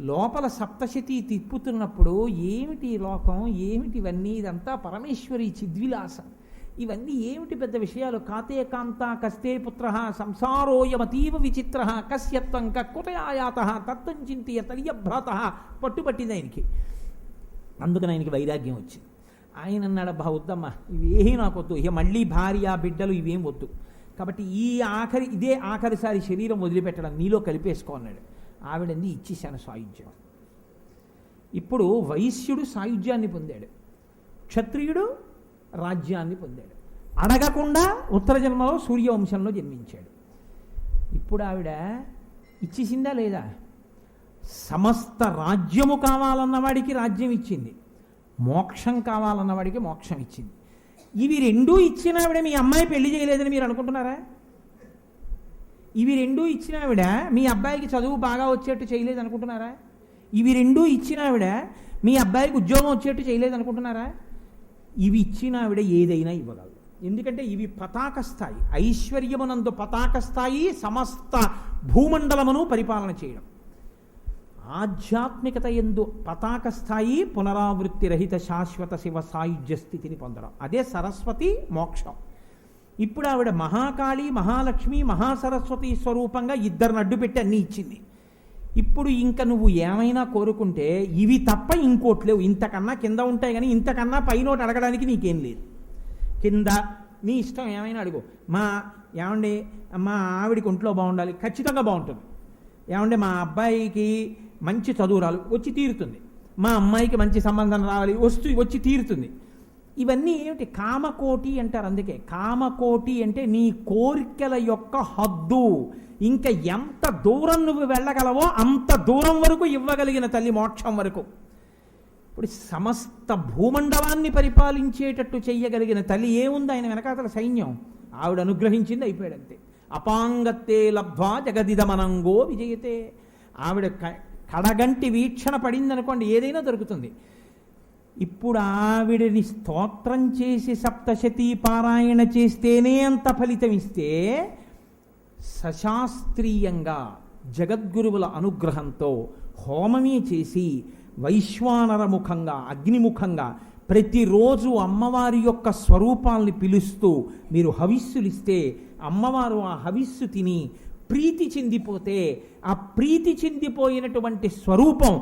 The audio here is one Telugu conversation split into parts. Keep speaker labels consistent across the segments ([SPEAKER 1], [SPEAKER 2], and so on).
[SPEAKER 1] లోపల సప్తశతి తిప్పుతున్నప్పుడు ఏమిటి లోకం? ఏమిటి ఇవన్నీ? ఇదంతా పరమేశ్వరి చిద్విలాసం. ఇవన్నీ ఏమిటి పెద్ద విషయాలు? కాతే కాంత కస్తే పుత్ర సంసారోయమతీవ విచిత్ర కస్యత్వం కక్కుటయాయాత తత్వం చింతియ తల్యభ్రాత పట్టుపట్టింది ఆయనకి. అందుకని ఆయనకి వైరాగ్యం వచ్చింది. ఆయన అన్నాడు అబ్బా వద్దమ్మ ఇవేమీ నాకు వద్దు. ఇక మళ్ళీ భార్య బిడ్డలు ఇవేం వద్దు. కాబట్టి ఈ ఆఖరి ఇదే ఆఖరిసారి శరీరం వదిలిపెట్టడం నీలో కలిపేసుకో అన్నాడు. ఆవిడంది ఇచ్చేశాను సాయుధ్యం. ఇప్పుడు వైశ్యుడు సాయుధ్యాన్ని పొందాడు. క్షత్రియుడు రాజ్యాన్ని పొందాడు. అడగకుండా ఉత్తర జన్మలో సూర్యవంశంలో జన్మించాడు. ఇప్పుడు ఆవిడ ఇచ్చేసిందా లేదా? సమస్త రాజ్యము కావాలన్నవాడికి రాజ్యం ఇచ్చింది. మోక్షం కావాలన్నవాడికి మోక్షం ఇచ్చింది. ఇవి రెండూ ఇచ్చిన ఆవిడ మీ అమ్మాయి పెళ్ళి చేయలేదని మీరు అనుకుంటున్నారా? ఇవి రెండూ ఇచ్చిన ఆవిడ మీ అబ్బాయికి చదువు బాగా వచ్చేట్టు చేయలేదు అనుకుంటున్నారా ఇవి రెండూ ఇచ్చిన ఆవిడ మీ అబ్బాయికి ఉద్యోగం వచ్చేట్టు చేయలేదు అనుకుంటున్నారా ఇవి ఇచ్చిన ఆవిడ ఏదైనా ఇవ్వగలదు. ఎందుకంటే ఇవి పతాక స్థాయి ఐశ్వర్యమునందు పతాక స్థాయి సమస్త భూమండలమును పరిపాలన చేయడం. ఆధ్యాత్మికత ఎందు పతాక స్థాయి పునరావృత్తి రహిత శాశ్వత శివ సాయుధ్య స్థితిని పొందడం. అదే సరస్వతి మోక్షం. ఇప్పుడు ఆవిడ మహాకాళి మహాలక్ష్మి మహాసరస్వతి స్వరూపంగా ఇద్దరిని అడ్డుపెట్టి అన్నీ ఇచ్చింది. ఇప్పుడు ఇంకా నువ్వు ఏమైనా కోరుకుంటే ఇవి తప్ప ఇంకోటి లేవు. ఇంతకన్నా కింద ఉంటాయి కానీ ఇంతకన్నా పైన అడగడానికి నీకేం లేదు. కింద నీ ఇష్టం ఏమైనా అడుగు. మా ఏమండి మా ఆవిడికి ఒంట్లో బాగుండాలి. ఖచ్చితంగా బాగుంటుంది. ఏమంటే మా అబ్బాయికి మంచి చదువురాలు. వచ్చి తీరుతుంది. మా అమ్మాయికి మంచి సంబంధం రావాలి. వస్తూ వచ్చి తీరుతుంది. ఇవన్నీ ఏమిటి? కామకోటి అంటారు అందుకే. కామకోటి అంటే నీ కోరికల యొక్క హద్దు. ఇంకా ఎంత దూరం నువ్వు వెళ్ళగలవో అంత దూరం వరకు ఇవ్వగలిగిన తల్లి మోక్షం వరకు. ఇప్పుడు సమస్త భూమండలాన్ని పరిపాలించేటట్టు చెయ్యగలిగిన తల్లి ఏముంది? ఆయన వెనకాతల సైన్యం. ఆవిడ అనుగ్రహించింది అయిపోయాడు అంతే అపాంగత్తే లబ్ధ్వా జగదిదమనంగో విజయతే. ఆవిడ క- కడగంటి వీక్షణ పడిందనుకోండి ఏదైనా దొరుకుతుంది. ఇప్పుడు ఆవిడని స్తోత్రం చేసి సప్తశతీ పారాయణ చేస్తేనే అంత ఫలితం ఇస్తే సశాస్త్రీయంగా జగద్గురువుల అనుగ్రహంతో హోమమే చేసి వైశ్వానరముఖంగా అగ్నిముఖంగా ప్రతిరోజు అమ్మవారి యొక్క స్వరూపాల్ని పిలుస్తూ మీరు హవిస్సులిస్తే అమ్మవారు ఆ హవిస్సు తిని ప్రీతి చెందిపోతే ఆ ప్రీతి చెందిపోయినటువంటి స్వరూపం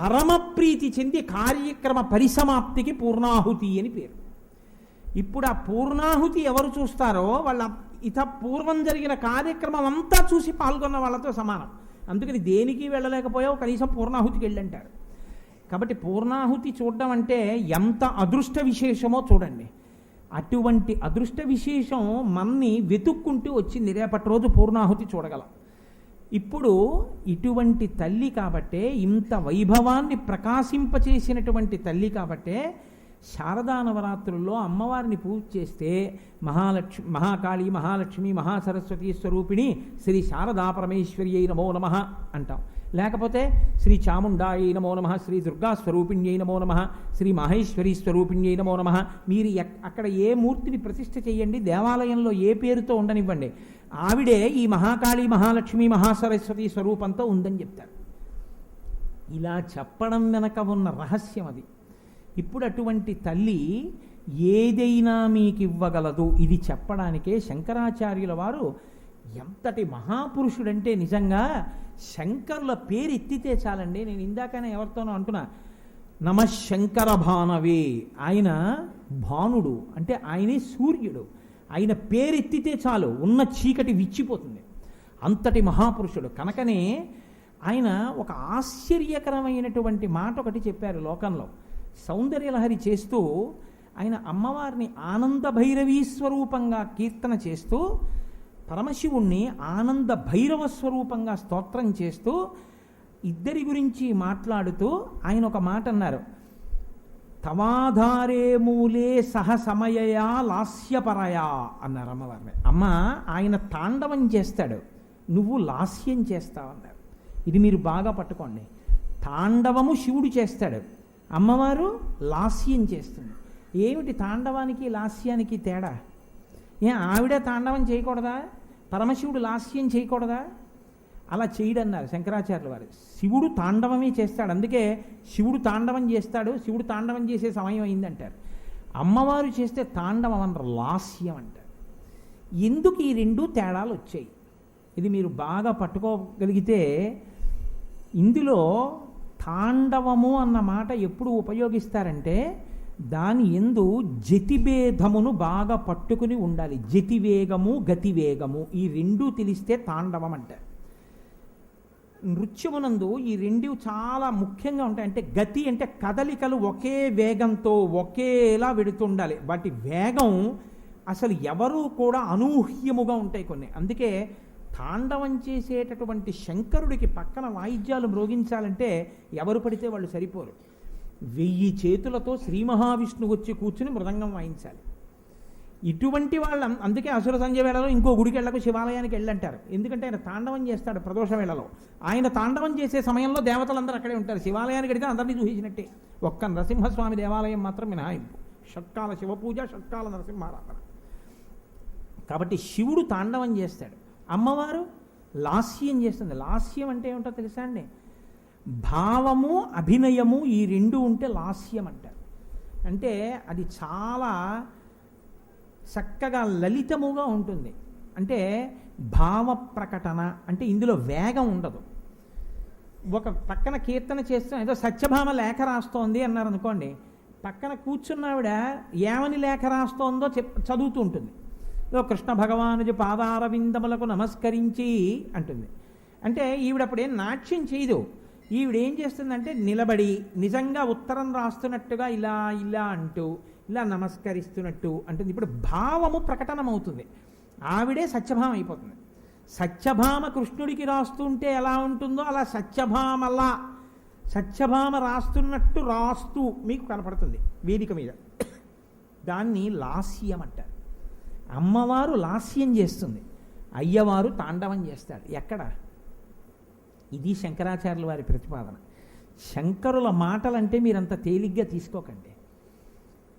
[SPEAKER 1] పరమప్రీతి చెంది కార్యక్రమ పరిసమాప్తికి పూర్ణాహుతి అని పేరు. ఇప్పుడు ఆ పూర్ణాహుతి ఎవరు చూస్తారో వాళ్ళ ఇత పూర్వం జరిగిన కార్యక్రమం అంతా చూసి పాల్గొన్న వాళ్ళతో సమానం. అందుకని దేనికి వెళ్ళలేకపోయావు? కనీసం పూర్ణాహుతికి వెళ్ళంటారు. కాబట్టి పూర్ణాహుతి చూడడం అంటే ఎంత అదృష్ట విశేషమో చూడండి. అటువంటి అదృష్ట విశేషం మన్ని వెతుక్కుంటూ వచ్చింది. రేపటి రోజు పూర్ణాహుతి చూడగలం. ఇప్పుడు ఇటువంటి తల్లి కాబట్టే ఇంత వైభవాన్ని ప్రకాశింపచేసినటువంటి తల్లి కాబట్టే శారదా నవరాత్రుల్లో అమ్మవారిని పూజ చేస్తే మహాలక్ష్మి మహాకాళి మహాలక్ష్మి మహాసరస్వతి స్వరూపిణి శ్రీ శారదా పరమేశ్వరి అయి నమో నమ అంటాం. లేకపోతే శ్రీ చాముండాయ నమో నమ శ్రీ దుర్గా స్వరూపిణ్యై నమో నమ శ్రీ మహేశ్వరి స్వరూపిణ్యై నమో నమ. మీరు అక్కడ ఏ మూర్తిని ప్రతిష్ఠ చేయండి దేవాలయంలో ఏ పేరుతో ఉండనివ్వండి. ఆవిడే ఈ మహాకాళి మహాలక్ష్మి మహాసరస్వతి స్వరూపంతో ఉందని చెప్తారు. ఇలా చెప్పడం వెనక ఉన్న రహస్యం అది. ఇప్పుడు అటువంటి తల్లి ఏదైనా మీకు ఇవ్వగలదు ఇది చెప్పడానికే శంకరాచార్యుల వారు ఎంతటి మహాపురుషుడంటే నిజంగా శంకరుల పేరు ఎత్తితే చాలండి. నేను ఇందాకనే ఎవరితోనో అంటున్నా నమ శంకర భానవే. ఆయన భానుడు అంటే ఆయనే సూర్యుడు. ఆయన పేరెత్తితే చాలు ఉన్న చీకటి విచ్చిపోతుంది. అంతటి మహాపురుషుడు. కనుకనే ఆయన ఒక ఆశ్చర్యకరమైనటువంటి మాట ఒకటి చెప్పారు లోకంలో. సౌందర్యలహరి చేస్తూ ఆయన అమ్మవారిని ఆనంద భైరవీ స్వరూపంగా కీర్తన చేస్తూ పరమశివుణ్ణి ఆనంద భైరవ స్వరూపంగా స్తోత్రం చేస్తూ ఇద్దరి గురించి మాట్లాడుతూ ఆయన ఒక మాట అన్నారు. తవాధారే మూలే సహ సమయయా లాస్యపరయా అన్నారు అమ్మవారిని. అమ్మ ఆయన తాండవం చేస్తాడు. నువ్వు లాస్యం చేస్తావన్నారు ఇది మీరు బాగా పట్టుకోండి. తాండవము శివుడు చేస్తాడు. అమ్మవారు లాస్యం చేస్తుంది. ఏమిటి తాండవానికి లాస్యానికి తేడా? ఏ ఆవిడ తాండవం చేయకూడదా? పరమశివుడు లాస్యం చేయకూడదా? అలా చేయడన్నారు శంకరాచార్యుల వారు శివుడు తాండవమే చేస్తాడు. అందుకే శివుడు తాండవం చేస్తాడు శివుడు తాండవం చేసే సమయం అయిందంటారు. అమ్మవారు చేస్తే తాండవం అంటారు లాస్యం అంటారు. ఎందుకు ఈ రెండు తేడాలు వచ్చాయి? ఇది మీరు బాగా పట్టుకోగలిగితే ఇందులో తాండవము అన్న మాట ఎప్పుడు ఉపయోగిస్తారంటే దాని ఎందు జతిభేదమును బాగా పట్టుకుని ఉండాలి. జతివేగము గతివేగము ఈ రెండూ తెలిస్తే తాండవం అంటారు. నృత్యమునందు ఈ రెండు చాలా ముఖ్యంగా ఉంటాయి. అంటే గతి అంటే కదలికలు ఒకే వేగంతో ఒకేలా వెడుతుండాలి వాటి వేగం అసలు ఎవరు కూడా అనూహ్యముగా ఉంటాయి కొన్ని. అందుకే తాండవం చేసేటటువంటి శంకరుడికి పక్కన వాయిద్యాలు మ్రోగించాలంటే ఎవరు పడితే వాళ్ళు సరిపోరు. వెయ్యి చేతులతో శ్రీ మహావిష్ణువు వచ్చి కూర్చుని మృదంగం వాయించాలి. ఇటువంటి వాళ్ళం అందుకే అసుర సంధ్య వేళలో ఇంకో గుడికి వెళ్ళకు శివాలయానికి వెళ్ళంటారు. ఎందుకంటే ఆయన తాండవం చేస్తాడు ప్రదోష వేళలో. ఆయన తాండవం చేసే సమయంలో దేవతలందరూ అక్కడే ఉంటారు. శివాలయానికి వెడితే అందరినీ చూసేసినట్టే. ఒక్క నరసింహస్వామి దేవాలయం మాత్రం మినహాయింపు షట్కాల శివపూజ షట్కాల నరసింహారాధన. కాబట్టి శివుడు తాండవం చేస్తాడు. అమ్మవారు లాస్యం చేస్తుంది. లాస్యం అంటే ఏమిటో తెలుసా అండి? భావము అభినయము ఈ రెండు ఉంటే లాస్యం అంటారు. అంటే అది చాలా చక్కగా లలితముగా ఉంటుంది. అంటే భావ ప్రకటన అంటే ఇందులో వేగం ఉండదు. ఒక పక్కన కీర్తన చేస్తున్న ఏదో సత్యభామ లేఖ రాస్తోంది అన్నారు అనుకోండి. పక్కన కూర్చున్నావిడ ఏమని లేఖ రాస్తోందో చెప్ చదువుతూ ఉంటుంది. ఏదో కృష్ణ భగవానుజు పాదారవిందములకు నమస్కరించి అంటుంది. అంటే ఈవిడప్పుడు ఏం నాట్యం చేయదు. ఈవిడ ఏం చేస్తుందంటే నిలబడి నిజంగా ఉత్తరం రాస్తున్నట్టుగా ఇలా ఇలా అంటూ ఇలా నమస్కరిస్తున్నట్టు అంటుంది. ఇప్పుడు భావము ప్రకటనమవుతుంది. ఆవిడే సత్యభామ అయిపోతుంది. సత్యభామ కృష్ణుడికి రాస్తుంటే ఎలా ఉంటుందో అలా సత్యభామలా సత్యభామ రాస్తున్నట్టు రాస్తూ మీకు కనపడుతుంది వేదిక మీద. దాన్ని లాస్యం అంటారు అమ్మవారు లాస్యం చేస్తుంది. అయ్యవారు తాండవం చేస్తాడు. ఎక్కడ? ఇది శంకరాచార్యుల వారి ప్రతిపాదన. శంకరుల మాటలంటే మీరంత తేలిగ్గా తీసుకోకండి.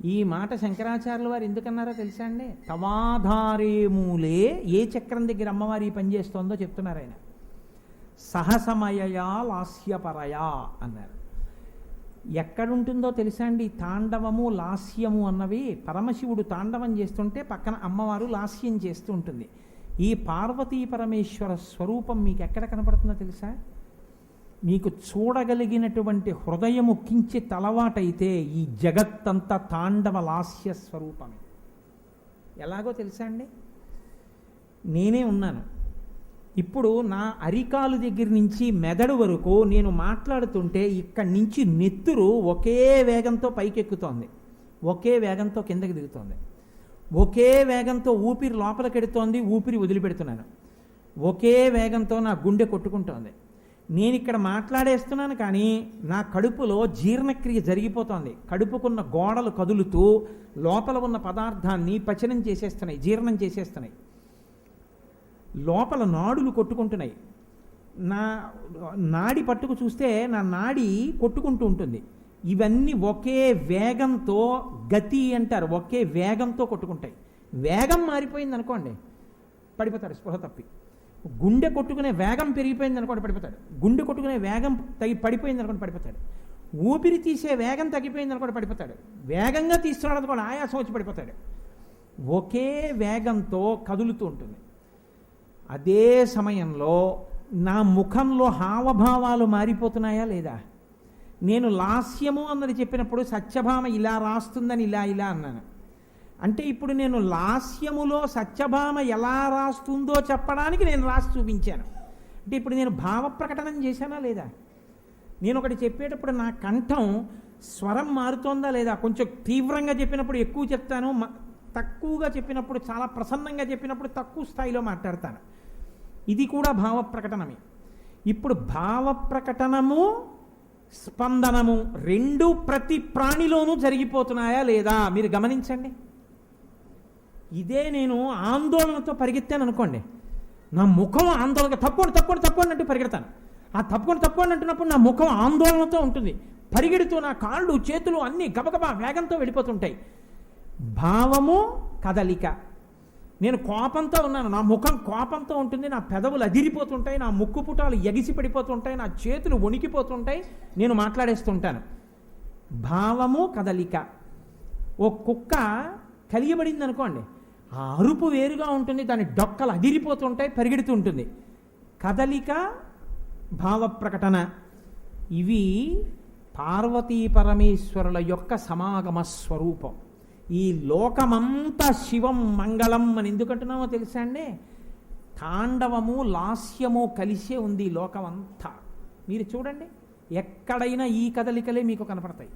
[SPEAKER 1] ఈ మాట శంకరాచార్యుల వారు ఎందుకన్నారో తెలుసా అండి? తవాధారేమూలే ఏ చక్రం దగ్గర అమ్మవారి పనిచేస్తోందో చెప్తున్నారు ఆయన. సహసమయయా లాస్యపరయా అన్నారు. ఎక్కడుంటుందో తెలుసా అండి? తాండవము లాస్యము అన్నవి పరమశివుడు తాండవం చేస్తుంటే పక్కన అమ్మవారు లాస్యం చేస్తూ ఉంటుంది. ఈ పార్వతీ పరమేశ్వర స్వరూపం మీకు ఎక్కడ కనపడుతుందో తెలుసా? మీకు చూడగలిగినటువంటి హృదయము కించి తలవాటైతే ఈ జగత్తంతా తాండవ లాస్య స్వరూపమే. ఎలాగో తెలుసా అండి? నేనే ఉన్నాను. ఇప్పుడు నా అరికాలు దగ్గర నుంచి మెదడు వరకు నేను మాట్లాడుతుంటే ఇక్కడి నుంచి నెత్తురు ఒకే వేగంతో పైకెక్కుతోంది. ఒకే వేగంతో కిందకి దిగుతోంది. ఒకే వేగంతో ఊపిరి లోపలికెడుతోంది ఊపిరి వదిలిపెడుతున్నాను. ఒకే వేగంతో నా గుండె కొట్టుకుంటోంది. నేను ఇక్కడ మాట్లాడేస్తున్నాను కానీ నా కడుపులో జీర్ణక్రియ జరిగిపోతోంది. కడుపుకున్న గోడలు కదులుతూ లోపల ఉన్న పదార్థాన్ని పచనం చేసేస్తున్నాయి జీర్ణం చేసేస్తున్నాయి. లోపల నాడులు కొట్టుకుంటున్నాయి. నా నాడి పట్టుకు చూస్తే నా నాడి కొట్టుకుంటూ ఉంటుంది. ఇవన్నీ ఒకే వేగంతో గతి అంటారు ఒకే వేగంతో కొట్టుకుంటాయి. వేగం మారిపోయింది అనుకోండి పడిపోతారు స్పృహ తప్పి. గుండె కొట్టుకునే వేగం పెరిగిపోయింది అనుకోండి పడిపోతాడు. గుండె కొట్టుకునే వేగం తగి పడిపోయింది అనుకోండి పడిపోతాడు. ఊపిరి తీసే వేగం తగ్గిపోయింది అనుకోండి పడిపోతాడు. వేగంగా తీస్తున్నాడు అనుకోండి ఆయాసం వచ్చి పడిపోతాడు. ఒకే వేగంతో కదులుతూ ఉంటుంది. అదే సమయంలో నా ముఖంలో హావభావాలు మారిపోతున్నాయా లేదా? నేను లాస్యము అన్నది చెప్పినప్పుడు సత్యభామ ఇలా రాస్తుందని ఇలా ఇలా అన్నాను. అంటే ఇప్పుడు నేను లాస్యములో సత్యభామ ఎలా రాస్తుందో చెప్పడానికి నేను రాసి చూపించాను. అంటే ఇప్పుడు నేను భావ ప్రకటన చేశానా లేదా? నేను ఒకటి చెప్పేటప్పుడు నా కంఠం స్వరం మారుతోందా లేదా? కొంచెం తీవ్రంగా చెప్పినప్పుడు ఎక్కువ చెప్తాను మ- తక్కువగా చెప్పినప్పుడు చాలా ప్రసన్నంగా చెప్పినప్పుడు తక్కువ స్థాయిలో మాట్లాడతాను. ఇది కూడా భావ ప్రకటనమే. ఇప్పుడు భావ ప్రకటనము స్పందనము రెండు ప్రతి ప్రాణిలోనూ జరిగిపోతున్నాయా లేదా? మీరు గమనించండి. ఇదే నేను ఆందోళనతో పరిగెత్తాను అనుకోండి. నా ముఖం ఆందోళన తప్పుడు తప్పకుండా తప్పుడు అంటూ పరిగెడతాను. ఆ తప్పకుండా తప్పకుండా అంటున్నప్పుడు నా ముఖం ఆందోళనతో ఉంటుంది. పరిగెడుతూ నా కాళ్ళు చేతులు అన్నీ గబగబా వేగంతో వెళ్ళిపోతుంటాయి. భావము కదలిక. నేను కోపంతో ఉన్నాను. నా ముఖం కోపంతో ఉంటుంది. నా పెదవులు అదిరిపోతుంటాయి. నా ముక్కు పుటాలు ఎగిసి పడిపోతుంటాయి. నా చేతులు వణికిపోతుంటాయి. నేను మాట్లాడేస్తుంటాను. భావము కదలిక. ఓ కుక్క కలియబడింది అనుకోండి ఆ అరుపు వేరుగా ఉంటుంది దాని డొక్కలు అదిరిపోతుంటాయి పరిగెడుతూ ఉంటుంది. కదలిక భావ ప్రకటన ఇవి పార్వతీ పరమేశ్వరుల యొక్క సమాగమ స్వరూపం. ఈ లోకమంతా శివం మంగళం అని ఎందుకంటున్నామో తెలుసా అండి? తాండవము లాస్యము కలిసే ఉంది లోకమంతా. మీరు చూడండి ఎక్కడైనా ఈ కదలికలే మీకు కనపడతాయి.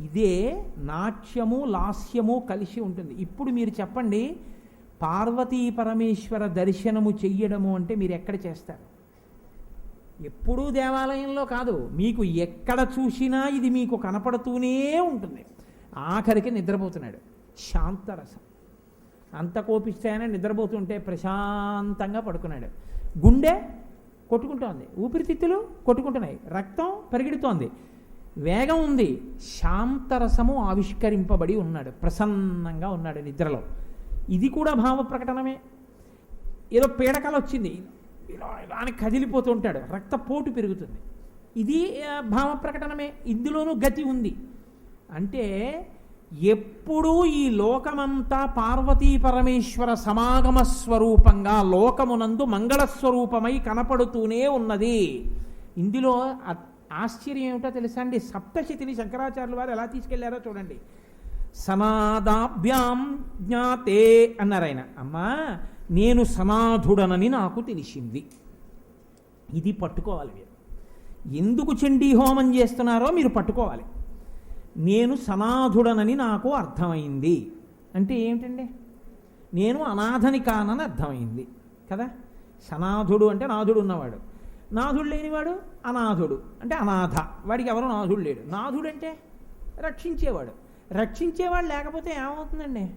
[SPEAKER 1] ఇదే నాట్యము లాస్యము కలిసి ఉంటుంది. ఇప్పుడు మీరు చెప్పండి పార్వతీ పరమేశ్వర దర్శనము చెయ్యడము అంటే మీరు ఎక్కడ చేస్తారు? ఎప్పుడూ దేవాలయంలో కాదు మీకు ఎక్కడ చూసినా ఇది మీకు కనపడుతూనే ఉంటుంది. ఆఖరికి నిద్రపోతున్నాడు. శాంతరసం. అంత కోపిస్తాయని నిద్రపోతుంటే ప్రశాంతంగా పడుకున్నాడు. గుండె కొట్టుకుంటోంది. ఊపిరితిత్తులు కొట్టుకుంటున్నాయి. రక్తం పరిగెడుతోంది. వేగం ఉంది. శాంతరసము ఆవిష్కరింపబడి ఉన్నాడు. ప్రసన్నంగా ఉన్నాడు నిద్రలో. ఇది కూడా భావ ప్రకటనమే. ఏదో పీడకల వచ్చింది. ఇలా ఇలా అని కదిలిపోతూ ఉంటాడు. రక్తపోటు పెరుగుతుంది. ఇది భావ ప్రకటనమే. ఇందులోనూ గతి ఉంది. అంటే ఎప్పుడూ ఈ లోకమంతా పార్వతీ పరమేశ్వర సమాగమ స్వరూపంగా లోకమునందు మంగళస్వరూపమై కనపడుతూనే ఉన్నది. ఇందులో ఆశ్చర్యం ఏమిటో తెలుసా అండి సప్తశతిని శంకరాచార్యుల వారు ఎలా తీసుకెళ్ళారో చూడండి. సనాదాభ్యాం జ్ఞాతే అన్నారు ఆయన. అమ్మా నేను సనాధుడనని నాకు తెలిసింది. ఇది పట్టుకోవాలి మీరు. ఎందుకు చండీ హోమం చేస్తున్నారో మీరు పట్టుకోవాలి. నేను సనాథుడనని నాకు అర్థమైంది. అంటే ఏమిటండి? నేను అనాథని కానని అర్థమైంది. కదా? సనాథుడు అంటే నాథుడు ఉన్నవాడు. నాథుడు లేనివాడు అనాథుడు. అంటే అనాథ. వాడికి ఎవరు నాథుడు లేడు. నాథుడు అంటే రక్షించేవాడు. రక్షించేవాడు లేకపోతే ఏమవుతుందండి?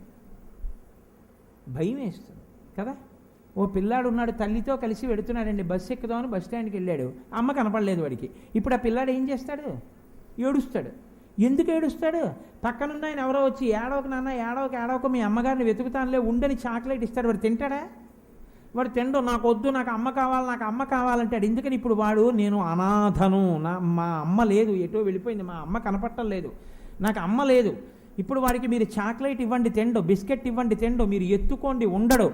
[SPEAKER 1] భయం వేస్తుంది. కదా? ఓ పిల్లాడు ఉన్నాడు తల్లితో కలిసి వెడుతున్నాడండి. బస్సు ఎక్కుదామని బస్ స్టాండ్కి వెళ్ళాడు. అమ్మ కనపడలేదు వాడికి. ఇప్పుడు ఆ పిల్లాడు ఏం చేస్తాడు? ఏడుస్తాడు. ఎందుకు ఏడుస్తాడు? పక్కనున్న ఆయన ఎవరో వచ్చి ఏడవకు నాన్న ఏడవకు ఏడవకు మీ అమ్మగారిని వెతుకుతానులే ఉండని చాక్లెట్ ఇస్తాడు. వాడు తింటాడా? వాడు తిండు నాకు వద్దు నాకు అమ్మ కావాలి నాకు అమ్మ కావాలంటాడు ఎందుకని ఇప్పుడు వాడు నేను అనాథను నా మా అమ్మ లేదు ఎటో వెళ్ళిపోయింది మా అమ్మ కనపట్టం లేదు నాకు అమ్మ లేదు. ఇప్పుడు వాడికి మీరు చాక్లెట్ ఇవ్వండి తిండు బిస్కెట్ ఇవ్వండి తిండు మీరు ఎత్తుకోండి ఉండడు.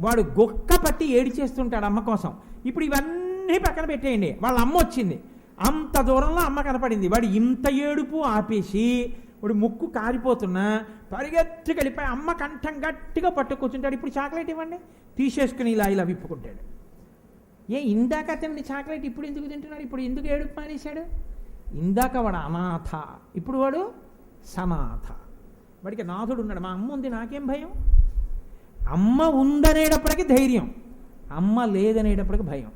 [SPEAKER 1] వాడు గొక్క పట్టి ఏడి చేస్తుంటాడు అమ్మ కోసం. ఇప్పుడు ఇవన్నీ పక్కన పెట్టేయండి వాళ్ళ అమ్మ వచ్చింది. అంత దూరంలో అమ్మ కనపడింది. వాడు ఇంత ఏడుపు ఆపేసి వాడు ముక్కు కారిపోతున్నా పరిగెత్తుకు అమ్మ కంఠం గట్టిగా పట్టుకొచ్చుంటాడు ఇప్పుడు చాక్లెట్ ఇవ్వండి. తీసేసుకుని ఇలా ఇలా విప్పుకుంటాడు. ఏ ఇందాక అతన్ని చాక్లెట్ ఇప్పుడు ఎందుకు తింటున్నాడు? ఇప్పుడు ఎందుకు ఏడుపు మానేశాడు? ఇందాక వాడు అనాథ ఇప్పుడు వాడు సనాథ వాడికి నాథుడు ఉన్నాడు. మా అమ్మ ఉంది నాకేం భయం? అమ్మ ఉందనేటప్పటికి ధైర్యం. అమ్మ లేదనేటప్పటికి భయం.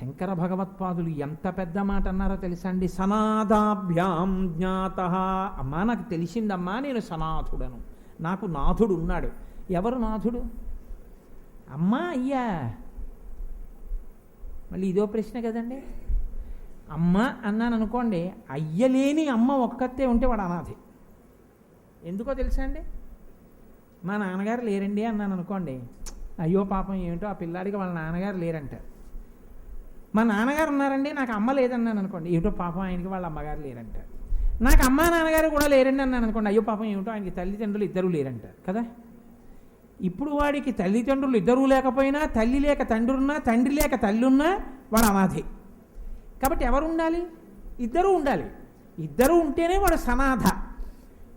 [SPEAKER 1] శంకర భగవత్పాదులు ఎంత పెద్ద మాట అన్నారో తెలుసా అండి సనాదాభ్యాం జ్ఞాత. అమ్మా నాకు తెలిసిందమ్మా నేను సనాథుడను. నాకు నాథుడు ఉన్నాడు. ఎవరు నాథుడు? అమ్మా అయ్యా. మళ్ళీ ఇదో ప్రశ్న కదండి. అమ్మ అన్నాను అనుకోండి అయ్యలేని అమ్మ ఒక్కతే ఉంటే వాడు అనాథి ఎందుకో తెలుసా అండి? మా నాన్నగారు లేరండి అన్నాను అనుకోండి అయ్యో పాపం ఏమిటో ఆ పిల్లాడికి వాళ్ళ నాన్నగారు లేరంటారు మా నాన్నగారు ఉన్నారండి నాకు అమ్మ లేదన్నాను అనుకోండి ఏమిటో పాపం ఆయనకి వాళ్ళ అమ్మగారు లేరంటారు నాకు అమ్మ నాన్నగారు కూడా లేరండి అన్నాను అనుకోండి అయ్యో పాపం ఏమిటో ఆయనకి తల్లిదండ్రులు ఇద్దరు లేరంటారు కదా? ఇప్పుడు వాడికి తల్లిదండ్రులు ఇద్దరూ లేకపోయినా తల్లి లేక తండ్రి ఉన్నా తండ్రి లేక తల్లి ఉన్నా వాడు అనాథే కాబట్టి ఎవరు ఉండాలి? ఇద్దరూ ఉండాలి. ఇద్దరూ ఉంటేనే వాడు సనాథ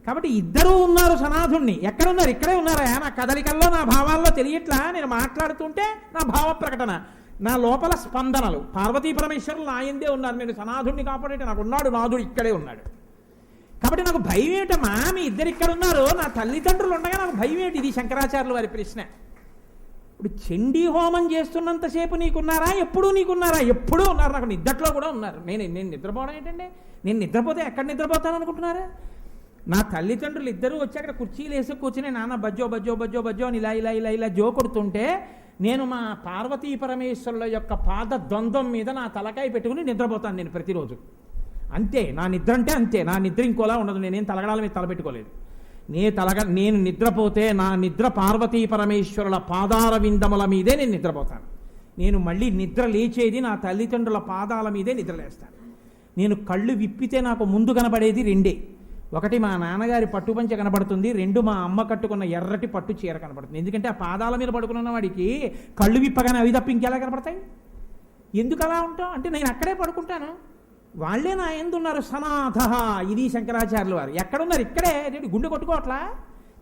[SPEAKER 1] కాబట్టి ఇద్దరూ ఉన్నారు సనాథుణ్ణి ఎక్కడున్నారు? ఇక్కడే ఉన్నారా? నా కదలికల్లో నా భావాల్లో తెలియట్లా? నేను మాట్లాడుతుంటే నా భావ ప్రకటన నా లోపల స్పందనలు. పార్వతీ పరమేశ్వరులు నాయందే ఉన్నారు. నేను సనాథుణ్ణి కాపాడేట నాకు ఉన్నాడు నాథుడు ఇక్కడే ఉన్నాడు. కాబట్టి నాకు భయం ఏమిటమ్మా మీ ఇద్దరు ఇక్కడ ఉన్నారు నా తల్లిదండ్రులు ఉండగా నాకు భయం ఏంటి ఇది శంకరాచార్యులు వారి ప్రశ్న. ఇప్పుడు చండీ హోమం చేస్తున్నంతసేపు నీకున్నారా? ఎప్పుడూ నీకున్నారా? ఎప్పుడూ ఉన్నారు. నాకు నిద్దట్లో కూడా ఉన్నారు. నేను నేను నిద్రపోవడం ఏంటండి? నేను నిద్రపోతే ఎక్కడ నిద్రపోతాను అనుకుంటున్నారా? నా తల్లిదండ్రులు ఇద్దరూ వచ్చి అక్కడ కుర్చీలు వేసి కూర్చుని నాన్న బజ్జో బజ్జో బజ్జో బజ్జో అని ఇలా ఇలా ఇలా ఇలా జో కొడుతుంటే నేను మా పార్వతీ పరమేశ్వరుల యొక్క పాద ద్వంద్వం మీద నా తలకాయ పెట్టుకుని నిద్రపోతాను నేను ప్రతిరోజు. అంతే నా నిద్ర అంటే అంతే. నా నిద్ర ఇంకోలా ఉండదు. నేనేం తలగడాల మీద తలపెట్టుకోలేదు. నే తలగ నేను నిద్రపోతే నా నిద్ర పార్వతీ పరమేశ్వరుల పాదాల విందముల మీదే నేను నిద్రపోతాను. నేను మళ్ళీ నిద్ర లేచేది నా తల్లిదండ్రుల పాదాల మీదే నిద్రలేస్తాను నేను కళ్ళు విప్పితే నాకు ముందు కనబడేది రెండే. ఒకటి మా నాన్నగారి పట్టుపంచ కనబడుతుంది. రెండు మా అమ్మ కట్టుకున్న ఎర్రటి పట్టు చీర కనబడుతుంది. ఎందుకంటే ఆ పాదాల మీద పడుకున్న వాడికి కళ్ళు విప్పగానే అవి తప్ప ఇంకెలా కనబడతాయి ఎందుకు అలా ఉంటాం అంటే నేను అక్కడే పడుకుంటాను. వాళ్ళే నా ఎందున్నారు? సనాథ ఇది శంకరాచార్యుల వారు. ఎక్కడున్నారు? ఇక్కడే. ఏంటి? గుండె కొట్టుకోవట్లా?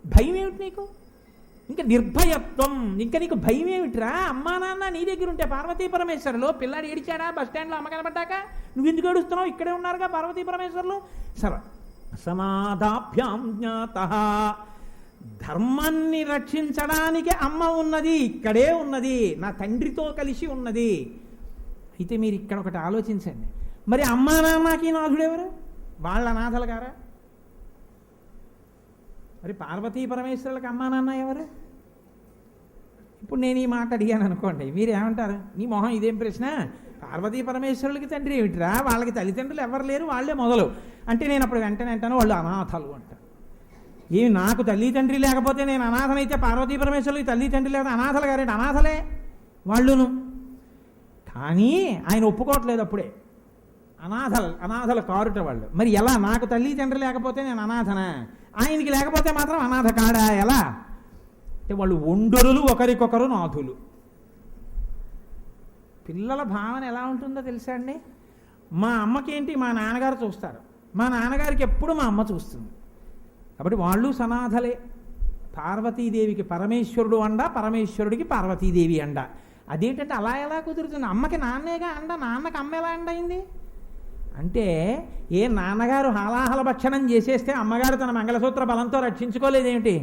[SPEAKER 1] భయం ఏమిటి నీకు? ఇంకా నిర్భయత్వం. ఇంకా నీకు భయం ఏమిట్రా అమ్మా నాన్న నీ దగ్గర ఉంటే పార్వతీ పరమేశ్వరులు పిల్లాడు ఏడిచాడా? బస్ స్టాండ్లో అమ్మ కనబడ్డాక? నువ్వు ఎందుకు ఏడుస్తున్నావు? ఇక్కడే ఉన్నారుగా పార్వతీ పరమేశ్వరులు? సర సమాధాభ్యాం జ్ఞాత. ధర్మాన్ని రక్షించడానికి అమ్మ ఉన్నది ఇక్కడే ఉన్నది నా తండ్రితో కలిసి ఉన్నది. అయితే మీరు ఇక్కడ ఒకటి ఆలోచించండి. మరి అమ్మా నాన్నకి నాథుడెవరు? వాళ్ళ అనాథలు గారా? మరి పార్వతీ పరమేశ్వరులకు అమ్మా నాన్న ఎవరు? ఇప్పుడు నేను ఈ మాట అడిగాను అనుకోండి మీరు ఏమంటారు నీ మొహం ఇదేం ప్రశ్న? పార్వతీ పరమేశ్వరులకి తండ్రి ఏమిటిరా? వాళ్ళకి తల్లిదండ్రులు ఎవరు లేరు వాళ్ళే మొదలు. అంటే నేను అప్పుడు వెంటనే అంటాను వాళ్ళు అనాథలు అంటారు. ఏమి నాకు తల్లి తండ్రి లేకపోతే నేను అనాథనైతే పార్వతీ పరమేశ్వరులకి తల్లి తండ్రి లేకపోతే అనాథలు గారేంటి? అనాథలే వాళ్ళును. కానీ ఆయన ఒప్పుకోవట్లేదు అప్పుడే. అనాథలు అనాథలు కారుట వాళ్ళు. మరి ఎలా? నాకు తల్లి తండ్రి లేకపోతే నేను అనాథనా? ఆయనకి లేకపోతే మాత్రం అనాథ కాడా? ఎలా? అంటే వాళ్ళు ఒండరులు ఒకరికొకరు నాథులు. పిల్లల భావన ఎలా ఉంటుందో తెలుసా అండి? మా అమ్మకేంటి? మా నాన్నగారు చూస్తారు. మా నాన్నగారికి ఎప్పుడు మా అమ్మ చూస్తుంది. కాబట్టి వాళ్ళు సనాథలే. పార్వతీదేవికి పరమేశ్వరుడు అండ పరమేశ్వరుడికి పార్వతీదేవి అండ. అదేంటంటే అలా ఎలా కుదురుతుంది? అమ్మకి నాన్నేగా అండ నాన్నకి అమ్మ ఎలా అండ అయింది అంటే ఏ నాన్నగారు హాలాహల భక్షణం చేసేస్తే అమ్మగారు తన మంగళసూత్ర బలంతో రక్షించుకోలేదేమిటి?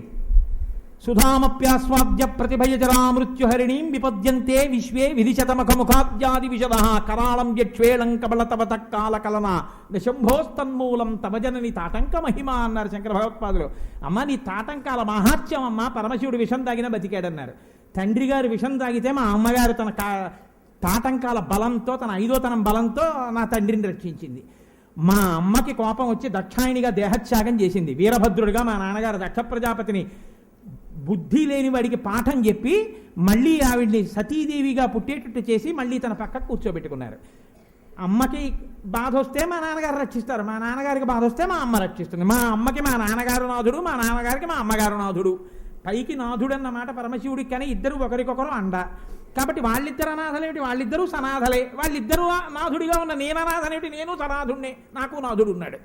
[SPEAKER 1] సుధామప్యాస్వాద్య ప్రతిభయజరా మృత్యుహరిణీం విపద్యంతే విశ్వే విధిశతమఖముఖాద్యాది విశద కరాళం యక్షేళం కబలతవత కాల కలన శంభోస్తన్మూలం తవజనని తాటంక మహిమ అన్నారు శంకర భగవత్పాదులు. అమ్మ నీ తాటంకాల మహాత్యం అమ్మ పరమశివుడు విషం తాగిన బతికాడన్నారు. తండ్రి గారు విషం తాగితే మా అమ్మగారు తన కా తాటంకాల బలంతో తన ఐదోతనం బలంతో నా తండ్రిని రక్షించింది. మా అమ్మకి కోపం వచ్చి దక్షాయినిగా దేహత్యాగం చేసింది. వీరభద్రుడిగా మా నాన్నగారు దక్ష ప్రజాపతిని బుద్ధి లేని వాడికి పాఠం చెప్పి మళ్ళీ ఆవిడ్ని సతీదేవిగా పుట్టేటట్టు చేసి మళ్ళీ తన పక్కకు కూర్చోబెట్టుకున్నారు. అమ్మకి బాధ వస్తే మా నాన్నగారు రక్షిస్తారు. మా నాన్నగారికి బాధ వస్తే మా అమ్మ రక్షిస్తుంది. మా అమ్మకి మా నాన్నగారు నాథుడు మా నాన్నగారికి మా అమ్మగారు నాథుడు. పైకి నాథుడు అన్న మాట పరమశివుడికి కానీ ఇద్దరు ఒకరికొకరు అండ. కాబట్టి వాళ్ళిద్దరు అనాథలేమిటి? వాళ్ళిద్దరూ సనాథలే. వాళ్ళిద్దరూ నాథుడిగా ఉన్న నేను అనాథనేమిటి? నేను సనాథుడినే నాకు నాథుడు ఉన్నాడు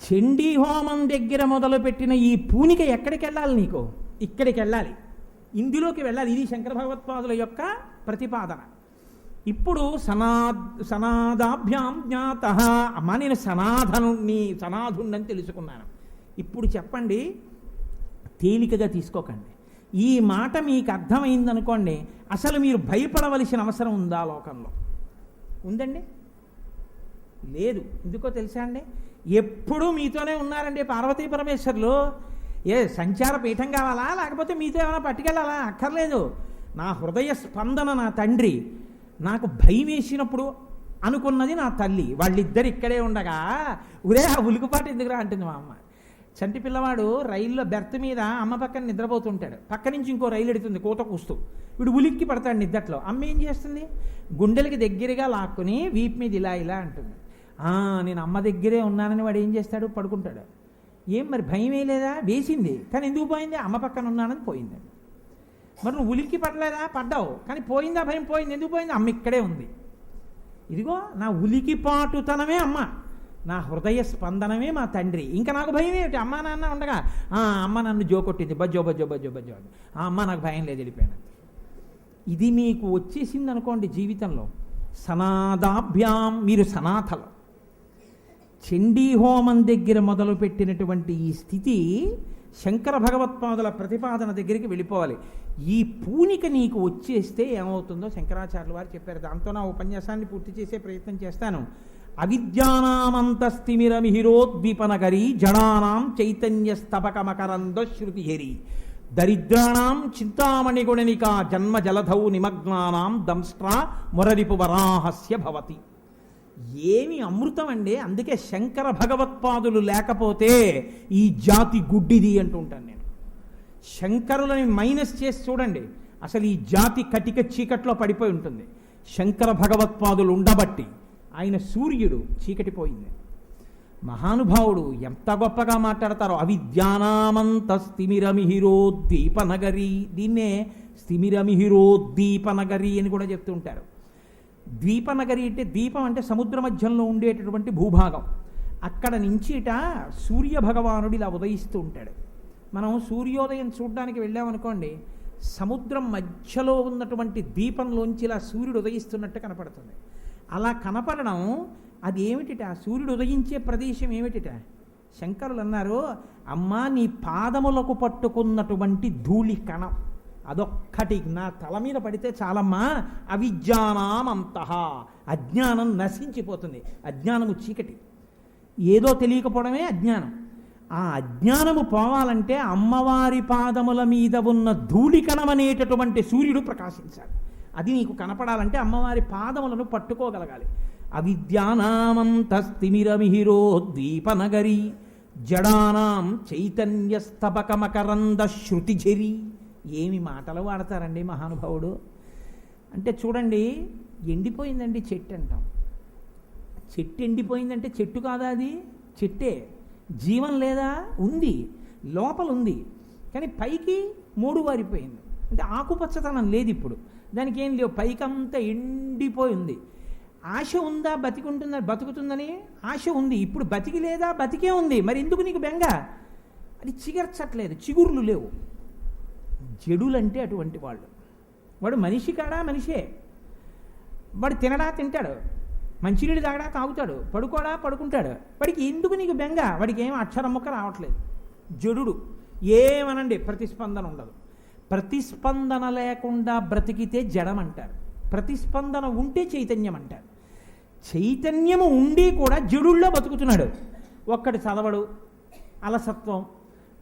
[SPEAKER 1] చండీ హోమం దగ్గర మొదలుపెట్టిన ఈ పూనిక ఎక్కడికి వెళ్ళాలి నీకు? ఇక్కడికి వెళ్ళాలి ఇందులోకి వెళ్ళాలి. ఇది శంకర భగవత్పాదుల యొక్క ప్రతిపాదన. ఇప్పుడు సనా సనాదాభ్యాం జ్ఞాత. అమ్మ నేను సనాధనుణ్ణి సనాధుణ్ణని తెలుసుకున్నాను. ఇప్పుడు చెప్పండి తేలికగా తీసుకోకండి. ఈ మాట మీకు అర్థమైందనుకోండి అసలు మీరు భయపడవలసిన అవసరం ఉందా లోకంలో? ఉందండి. లేదు. ఎందుకో తెలుసా అండి? ఎప్పుడూ మీతోనే ఉన్నారండి పార్వతీ పరమేశ్వర్లు. ఏ సంచార పీఠం కావాలా? లేకపోతే మీతో ఏమైనా పట్టుకెళ్ళాలా? అక్కర్లేదు. నా హృదయ స్పందన నా తండ్రి నాకు భయం వేసినప్పుడు అనుకున్నది నా తల్లి. వాళ్ళిద్దరు ఇక్కడే ఉండగా ఉరే ఆ ఉలుకుపాటు ఎందుకురా? అంటుంది మా అమ్మ. చంటి పిల్లవాడు రైల్లో బెర్త్ మీద అమ్మ పక్కన నిద్రపోతుంటాడు. పక్క నుంచి ఇంకో రైలు ఎడుతుంది కూత కూస్తూ. వీడు ఉలిక్కి పడతాడు నిద్దట్లో. అమ్మ ఏం చేస్తుంది? గుండెలకి దగ్గరగా లాక్కుని వీపు మీద ఇలా ఇలా అంటుంది. నేను అమ్మ దగ్గరే ఉన్నానని వాడు ఏం చేస్తాడు? పడుకుంటాడు. ఏం మరి భయం వేయలేదా వేసింది. కానీ ఎందుకు పోయింది? అమ్మ పక్కన ఉన్నానని పోయింది. మరి నువ్వు ఉలిక్కి పడలేదా? పడ్డావు. కానీ పోయిందా? భయం పోయింది. ఎందుకు పోయింది? అమ్మ ఇక్కడే ఉంది. ఇదిగో నా ఉలికిపాటుతనమే అమ్మ. నా హృదయ స్పందనమే మా తండ్రి. ఇంకా నాకు భయం ఏమిటి? అమ్మ నాన్న ఉండగా "ఆ, అమ్మ నన్ను జోకొట్టింది బజ్జో బజ్జో బజ్జో బజ్జో ఆ అమ్మ నాకు భయం లేదు వెళ్ళిపోయాను. ఇది మీకు వచ్చేసింది అనుకోండి జీవితంలో. సనాదాభ్యాం మీరు సనాథలు చండీ హోమం దగ్గర మొదలుపెట్టినటువంటి ఈ స్థితి శంకర భగవత్పాదుల ప్రతిపాదన దగ్గరికి వెళ్ళిపోవాలి. ఈ పూనిక నీకు వచ్చేస్తే ఏమవుతుందో శంకరాచార్యుల వారు చెప్పారు. దాంతో నా ఉపన్యాసాన్ని పూర్తి చేసే ప్రయత్నం చేస్తాను. అవిద్యానామంతస్తిమిరమిహిరోద్దీపనగరి జడానాం చైతన్య శృతి శృతిహరి. దరిద్రాణం చింతామణిగుణనికా జన్మ జలధౌ నిమగ్నానాం దంష్ట్రా మురరిపు వరాహస్య భవతి. ఏమి అమృతం అండి అందుకే శంకర భగవత్పాదులు లేకపోతే ఈ జాతి గుడ్డిది అంటుంటాను నేను. శంకరులని మైనస్ చేసి చూడండి. అసలు ఈ జాతి కటిక చీకట్లో పడిపోయి ఉంటుంది. శంకర భగవత్పాదులు ఉండబట్టి ఆయన సూర్యుడు చీకటిపోయింది. మహానుభావుడు ఎంత గొప్పగా మాట్లాడతారో అవిద్యానామంత స్థిమిరమిహిరోద్దీపనగరి దీన్నే స్థిమిరమిహిరోద్దీపనగరి అని కూడా చెప్తూ ఉంటారు. ద్వీపనగరి అంటే ద్వీపం అంటే సముద్ర మధ్యంలో ఉండేటటువంటి భూభాగం. అక్కడ నుంచి ఇట సూర్య భగవానుడు ఇలా ఉదయిస్తూ ఉంటాడు. మనం సూర్యోదయం చూడడానికి వెళ్ళామనుకోండి సముద్రం మధ్యలో ఉన్నటువంటి దీపంలోంచి ఇలా సూర్యుడు ఉదయిస్తున్నట్టు కనపడుతుంది. అలా కనపడడం అది ఏమిటిట? సూర్యుడు ఉదయించే ప్రదేశం ఏమిటిట? శంకరులు అన్నారు అమ్మా నీ పాదములకు పట్టుకున్నటువంటి ధూళి కణం. అదొక్కటి నా తల మీద పడితే చాలమ్మా అవిజ్ఞానామంత అజ్ఞానం నశించిపోతుంది. అజ్ఞానము చీకటి. ఏదో తెలియకపోవడమే అజ్ఞానం. ఆ అజ్ఞానము పోవాలంటే అమ్మవారి పాదముల మీద ఉన్న ధూళికణం అనేటటువంటి సూర్యుడు ప్రకాశించాలి. అది నీకు కనపడాలంటే అమ్మవారి పాదములను పట్టుకోగలగాలి. అవిద్యానామంతస్తిమిరమిహిరోద్వీపనగరి జడానాం చైతన్యస్తబకమకరంద శృతిఝరి ఏమి మాటలు వాడతారండి మహానుభావుడు? అంటే చూడండి ఎండిపోయిందండి చెట్టు అంటాం. చెట్టు ఎండిపోయిందంటే చెట్టు కాదా అది? చెట్టే. జీవం లేదా? ఉంది. లోపల ఉంది కానీ పైకి మూడు వారిపోయింది. అంటే ఆకుపచ్చతనం లేదు ఇప్పుడు దానికి ఏం లేవు. పైకంతా ఎండిపోయి ఉంది. ఆశ ఉందా బతికుంటుందా బతుకుతుందని ఆశ ఉంది. ఇప్పుడు బతికి లేదా బతికే ఉంది. మరి ఎందుకు నీకు బెంగ? అది చిగర్చట్లేదు. చిగుర్లు లేవు. జడులంటే అటువంటి వాళ్ళు. వాడు మనిషి కాడా? మనిషే. వాడు తినడా? తింటాడు. మంచినీళ్ళు తాగడా? తాగుతాడు. పడుకోడా? పడుకుంటాడు. వాడికి ఎందుకు నీకు బెంగ? వాడికి ఏం అక్షరం ముక్క రావట్లేదు. జడుడు. ఏమనండి? ప్రతిస్పందన ఉండదు. ప్రతిస్పందన లేకుండా బ్రతికితే జడం అంటారు ప్రతిస్పందన ఉంటే చైతన్యం అంటారు చైతన్యము ఉండి కూడా జడుల్లో బతుకుతున్నాడు. ఒక్కడు చదవడు అలసత్వం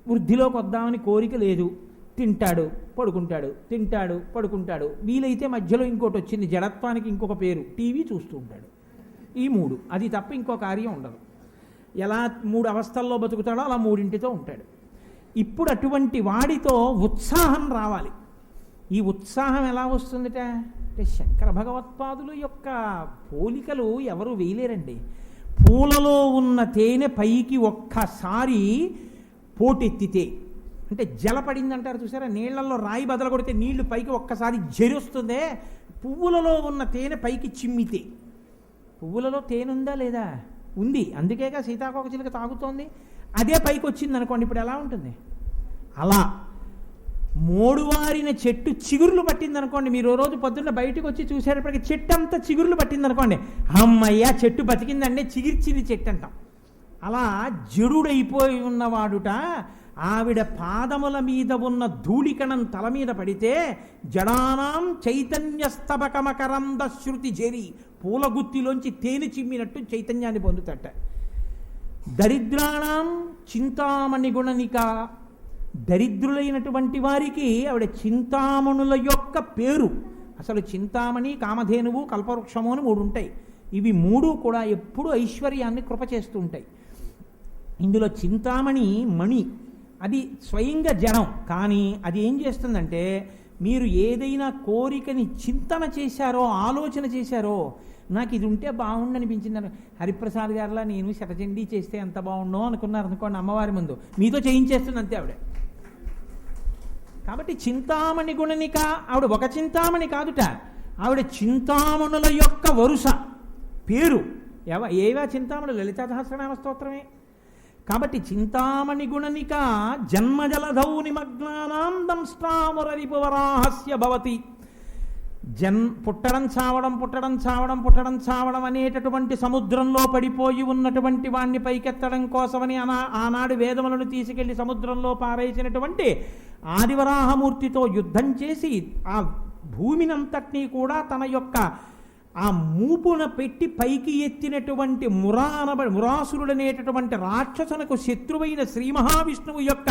[SPEAKER 1] వృద్ధిలోకి వద్దామని కోరిక లేదు. తింటాడు పడుకుంటాడు తింటాడు పడుకుంటాడు. వీలైతే మధ్యలో ఇంకోటి వచ్చింది జడత్వానికి ఇంకొక పేరు టీవీ చూస్తూ ఉంటాడు. ఈ మూడు అది తప్ప ఇంకో కార్యం ఉండదు. ఎలా మూడు అవస్థల్లో బతుకుతాడో అలా మూడింటితో ఉంటాడు. ఇప్పుడు అటువంటి వాడితో ఉత్సాహం రావాలి. ఈ ఉత్సాహం ఎలా వస్తుందిట? అంటే శంకర భగవత్పాదులు యొక్క పోలికలు ఎవరు వేయలేరండి. పూలలో ఉన్న తేనె పైకి ఒక్కసారి పోటెత్తితే అంటే జల పడిందంటారు చూసారా? నీళ్ళలో రాయి బదల కొడితే నీళ్ళు పైకి ఒక్కసారి జరుస్తుందే పువ్వులలో ఉన్న తేనె పైకి చిమ్మితే. పువ్వులలో తేనె ఉందా లేదా? ఉంది. అందుకేగా సీతాకోక చిలుక తాగుతోంది. అదే పైకి వచ్చింది అనుకోండి ఇప్పుడు ఎలా ఉంటుంది? అలా మోడువారిన చెట్టు చిగురులు పట్టింది అనుకోండి మీరు రోజు పొద్దున్న బయటకు వచ్చి చూసేటప్పటికి చెట్టు అంతా చిగురులు పట్టింది అనుకోండి అమ్మయ్యా చెట్టు బతికిందండి చిగిర్చింది చెట్టు అంటాం అలా జడుడైపోయి ఉన్నవాడుట ఆవిడ పాదముల మీద ఉన్న ధూళికణం తల మీద పడితే జడానాం చైతన్యస్తబకమకరంద శృతి జరి పూలగుత్తిలోంచి తేనె చిమ్మినట్టు చైతన్యాన్ని పొందుతట. దరిద్రాణం చింతామణి గుణనిక దరిద్రులైనటువంటి వారికి ఆవిడ చింతామణుల యొక్క పేరు. అసలు చింతామణి కామధేనువు కల్పవృక్షము అని మూడు ఉంటాయి. ఇవి మూడు కూడా ఎప్పుడూ ఐశ్వర్యాన్ని కృప చేస్తూ ఉంటాయి. ఇందులో చింతామణి మణి. అది స్వయంగా జనం. కానీ అది ఏం చేస్తుందంటే మీరు ఏదైనా కోరికని చింతన చేశారో ఆలోచన చేశారో నాకు ఇది ఉంటే బాగుండనిపించింది హరిప్రసాద్ గారిలా నేను శతచండీ చేస్తే ఎంత బాగుండో అనుకున్నారు అనుకోండి అమ్మవారి ముందు. మీతో చేయించేస్తుంది అంతే ఆవిడ. కాబట్టి చింతామణి గుణనిక ఆవిడ ఒక చింతామణి కాదుట. ఆవిడ చింతామణుల యొక్క వరుస పేరు. ఎవ ఏవా చింతామణి? లలితా సహస్రనామ స్తోత్రమే. కాబట్టి చింతామణి గుణనిక జన్మజలధౌ నిమగ్నానాం దంష్టామురరిపువరాహస్య భవతి. జన్ పుట్టడం చావడం పుట్టడం చావడం పుట్టడం చావడం అనేటటువంటి సముద్రంలో పడిపోయి ఉన్నటువంటి వాణ్ణి పైకెత్తడం కోసమని అనా ఆనాడు వేదములను తీసుకెళ్ళి సముద్రంలో పారేసినటువంటి ఆదివరాహమూర్తితో యుద్ధం చేసి ఆ భూమినంతటినీ కూడా తన యొక్క ఆ మూపున పెట్టి పైకి ఎత్తినటువంటి మురానబ మురాసురుడనేటటువంటి రాక్షసునకు శత్రువైన శ్రీ మహావిష్ణువు యొక్క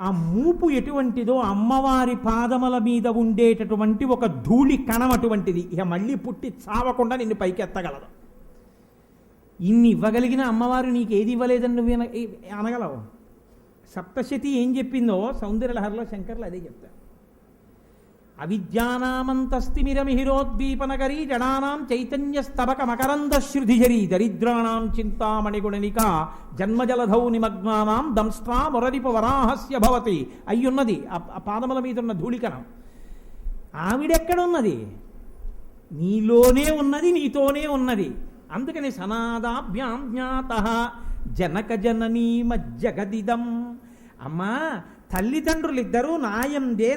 [SPEAKER 1] ఆ మూపు ఎటువంటిదో అమ్మవారి పాదముల మీద ఉండేటటువంటి ఒక ధూళి కణం అటువంటిది. ఇక మళ్ళీ పుట్టి చావకుండా నిన్ను పైకి ఎత్తగలదు. ఇన్ని ఇవ్వగలిగిన అమ్మవారు నీకు ఏది ఇవ్వలేదని నువ్వు అనగలవు? సప్తశతి ఏం చెప్పిందో సౌందర్యలహరిలో శంకర్లు అదే చెప్తారు. అవిద్యానామంతస్తిమిరమిహిరోద్వీపనగరీ జడానాం చైతన్య స్తబక మకరంద శృధిజరీ చింతామణిగుణనిక జన్మజలధౌ నిమగ్నానాం దంస్ట్రా మొరరిప వరాహస్య భవతి. అయ్యున్నది ఆ ఆ పాదముల మీద ఉన్న ధూళికణం. ఆవిడెక్కడున్నది? నీలోనే ఉన్నది నీతోనే ఉన్నది. అందుకని సనాదాభ్యాం జ్ఞాత. జనక జననీమ జగదిదం అమ్మా తల్లిదండ్రులిద్దరూ నాయందే